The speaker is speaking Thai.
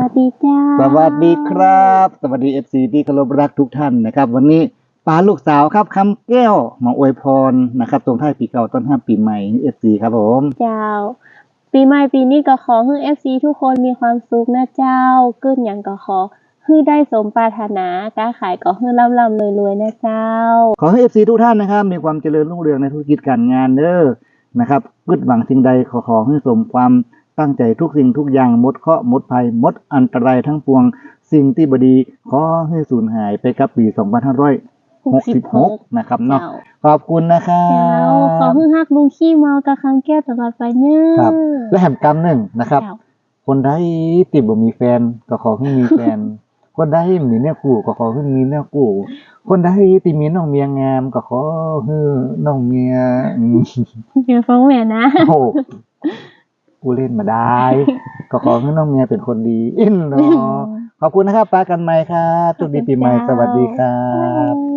วัสดีเจ้าสวัสดีครับ สวัสดีเอฟซีที่เคารพรักทุกท่านนะครับ วันนี้ป้าลูกสาวครับคำแก้วมาอวยพรนะครับตรงท้ายปีเก่าต้นห้าปีใหม่เอฟซีครับผมเจ้า ปีใหม่ปีนี้ก็ขอให้ FC ทุกคนมีความสุขนะเจ้าเกินอย่างก็ขอให้ได้สมปรารถนาการขายก็ให้ร่ำร่ำรวยๆนะเจ้า ขอให้เอฟซีทุกท่านนะครับ มีความเจริญรุ่งเรืองในธุรกิจการงานเด้อนะครับกึดหวังสิ่งใดขอขอให้สมความ ตั้งใจทุกสิ่งทุกอย่างหมดเคราะห์หมดภัยหมดอันตรายทั้งปวง สิ่งที่บดีขอให้สูญหายไปกับปี 2566 นะครับเนาะเจ้าขอบคุณนะครัเจ้าขอบให้ฮักลุงขี้เมากับคำแก้วตลอดไปเนอะครับ และแหมกำหนึ่งนะครับเจ้าคนใดติดบ่มีแฟนก็ขอให้มีแฟน คนใดมีเนื้อคู่ก็ขอให้มีเนื้อคู่คนใดที่มีน้องเมียงามก็ขอให้น้องเมียอืมเดี๋ยวฟ้องแม่นะโอ้ กูเล่นมาได้ก็ขอให้น้องเมียเป็นคนดีอินเนาะขอบคุณนะครับปากันใหม่ครับจุดดีปีใหม่สวัสดีครับบ๊ายบาย